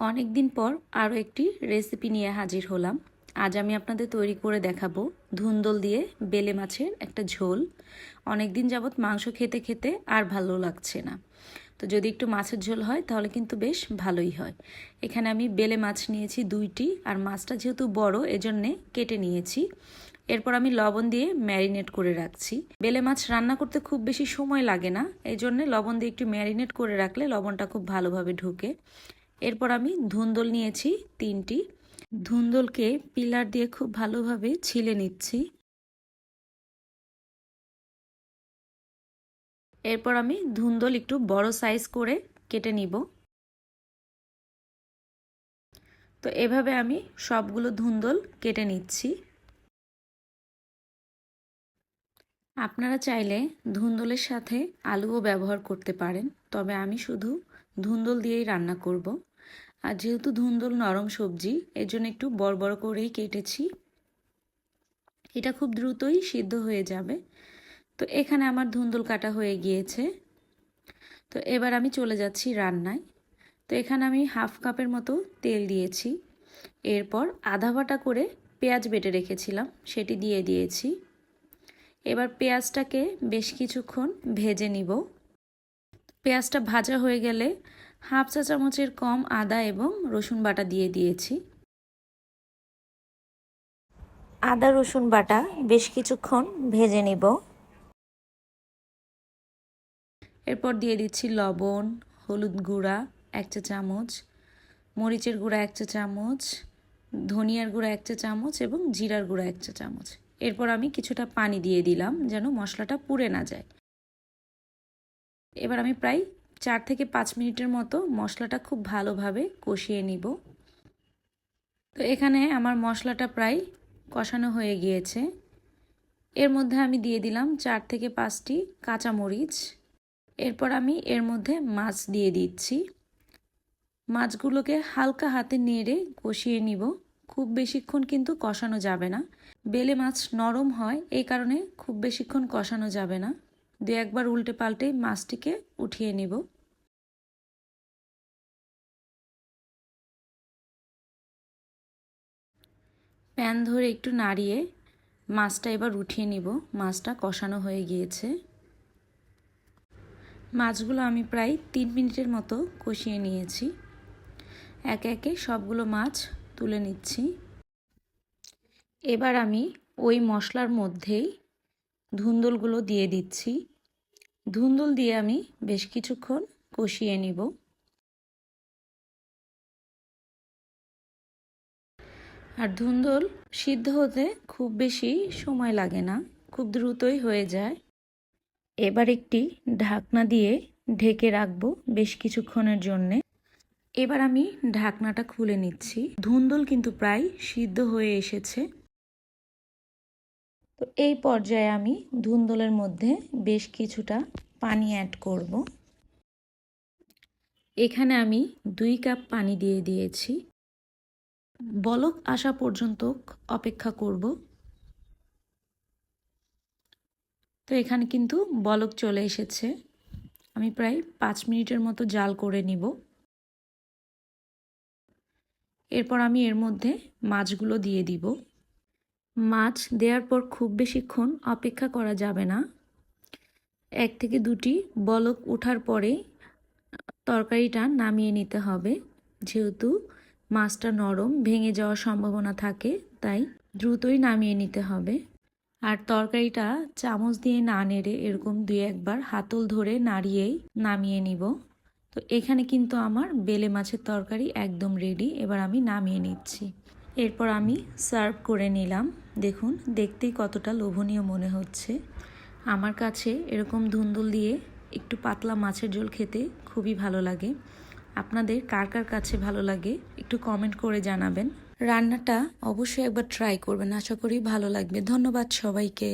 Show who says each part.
Speaker 1: অনেক দিন পর আরও একটি রেসিপি নিয়ে হাজির হলাম। আজ আমি আপনাদের তৈরি করে দেখাবো ধুন্দল দিয়ে বেলে মাছের একটা ঝোল। অনেক দিন যাবৎ মাংস খেতে খেতে আর ভালো লাগছে না। তো যদি একটু মাছের ঝোল হয়, তাহলে কিন্তু বেশ ভালোই হয়। এখানে আমি বেলে মাছ নিয়েছি দুইটি, আর মাছটা যেহেতু বড়, এজন্যে কেটে নিয়েছি। এরপর আমি লবণ দিয়ে ম্যারিনেট করে রাখছি। বেলে মাছ রান্না করতে খুব বেশি সময় লাগে না এই জন্যে লবণ দিয়ে একটু ম্যারিনেট করে রাখলে লবণটা খুব ভালোভাবে ঢুকে। এরপর আমি ধুন্দল নিয়েছি তিনটি। ধুন্দলকে পিলার দিয়ে খুব ভালোভাবে ছিলে নিচ্ছি। এরপর আমি ধুন্দল একটু বড় সাইজ করে কেটে নিব। তো এভাবে আমি সবগুলো ধুন্দল কেটে নিচ্ছি। আপনারা চাইলে ধুন্দলের সাথে আলুও ব্যবহার করতে পারেন, তবে আমি শুধু ধুন্দল দিয়েই রান্না করব। আর যেহেতু ধুন্দল নরম সবজি, এর জন্য একটু বড় বড় করেই কেটেছি। এটা খুব দ্রুতই সিদ্ধ হয়ে যাবে। তো এখানে আমার ধুন্দল কাটা হয়ে গিয়েছে। তো এবার আমি চলে যাচ্ছি রান্নায়। তো এখানে আমি হাফ কাপের মতো তেল দিয়েছি। এরপর আধা বাটা করে পেঁয়াজ বেটে রেখেছিলাম, সেটি দিয়ে দিয়েছি। এবার পেঁয়াজটাকে বেশ কিছুক্ষণ ভেজে নিব। পেঁয়াজটা ভাজা হয়ে গেলে হাফ চা চামচের কম আদা এবং রসুন বাটা দিয়ে দিয়েছি। আদা রসুন বাটা বেশ কিছুক্ষণ ভেজে নিব। এরপর দিয়ে দিচ্ছি লবণ হলুদ গুঁড়া এক চা চামচ মরিচের গুঁড়া এক চা চামচ ধনিয়ার গুঁড়া এক চা চামচ এবং জিরার গুঁড়া এক চা চামচ। এরপর আমি কিছুটা পানি দিয়ে দিলাম যেন মশলাটা পুড়ে না যায়। এবার আমি প্রায় চার থেকে পাঁচ মিনিটের মতো মশলাটা খুব ভালোভাবে কষিয়ে নিব। তো এখানে আমার মশলাটা প্রায় কষানো হয়ে গিয়েছে। এর মধ্যে আমি দিয়ে দিলাম চার থেকে পাঁচটি কাঁচামরিচ। এরপর আমি এর মধ্যে মাছ দিয়ে দিচ্ছি। মাছগুলোকে হালকা হাতে নেড়ে কষিয়ে নিব। খুব বেশিক্ষণ কিন্তু কষানো যাবে না। বেলে মাছ নরম হয়, এই কারণে খুব বেশিক্ষণ কষানো যাবে না। দু একবার উল্টে পাল্টে মাছটিকে উঠিয়ে নিব। প্যান ধরে একটু নাড়িয়ে মাছটা এবার উঠিয়ে নিব। মাছটা কষানো হয়ে গিয়েছে। মাছগুলো আমি প্রায় তিন মিনিটের মতো কষিয়ে নিয়েছি। একে একে সবগুলো মাছ তুলে নিচ্ছি। এবার আমি ওই মশলার মধ্যেই ধুন্দলগুলো দিয়ে দিচ্ছি। ধুন্দল দিয়ে আমি বেশ কিছুক্ষণ কষিয়ে নিব। আর ধুন্দল সিদ্ধ হতে খুব বেশি সময় লাগে না, খুব দ্রুতই হয়ে যায়। এবার একটি ঢাকনা দিয়ে ঢেকে রাখব বেশ কিছুক্ষণের জন্যে। এবার আমি ঢাকনাটা খুলে নিচ্ছি। ধুন্দল কিন্তু প্রায় সিদ্ধ হয়ে এসেছে। তো এই পর্যায়ে আমি ধুন্দলের মধ্যে বেশ কিছুটা পানি অ্যাড করব। এখানে আমি দুই কাপ পানি দিয়ে দিয়েছি। বলক আসা পর্যন্ত অপেক্ষা করব। তো এখানে কিন্তু বলক চলে এসেছে। আমি প্রায় পাঁচ মিনিটের মতো জাল করে নিব। এরপর আমি এর মধ্যে মাছগুলো দিয়ে দিব। মাছ দেওয়ার পর খুব বেশিক্ষণ অপেক্ষা করা যাবে না। এক থেকে দুটি বলক ওঠার পরে তরকারিটা নামিয়ে নিতে হবে। যেহেতু মাছটা নরম, ভেঙে যাওয়ার সম্ভাবনা থাকে, তাই দ্রুতই নামিয়ে নিতে হবে। আর তরকারিটা চামচ দিয়ে না নেড়ে এরকম দুই একবার হাতল ধরে নাড়িয়েই নামিয়ে নিব। তো এখানে কিন্তু আমার বেলে মাছের তরকারি একদম রেডি এবার আমি নামিয়ে নিচ্ছি। এরপর আমি সার্ভ করে নিলাম। দেখুন, দেখতেই কতটা লোভনীয় মনে হচ্ছে। আমার কাছে এরকম ধুন্দুল দিয়ে একটু পাতলা মাছের ঝোল খেতে খুবই ভালো লাগে। আপনাদের কার কার কাছে ভালো লাগে, একটু কমেন্ট করে জানাবেন। রান্নাটা অবশ্যই একবার ট্রাই করবেন, আশা করি ভালো লাগবে। ধন্যবাদ সবাইকে।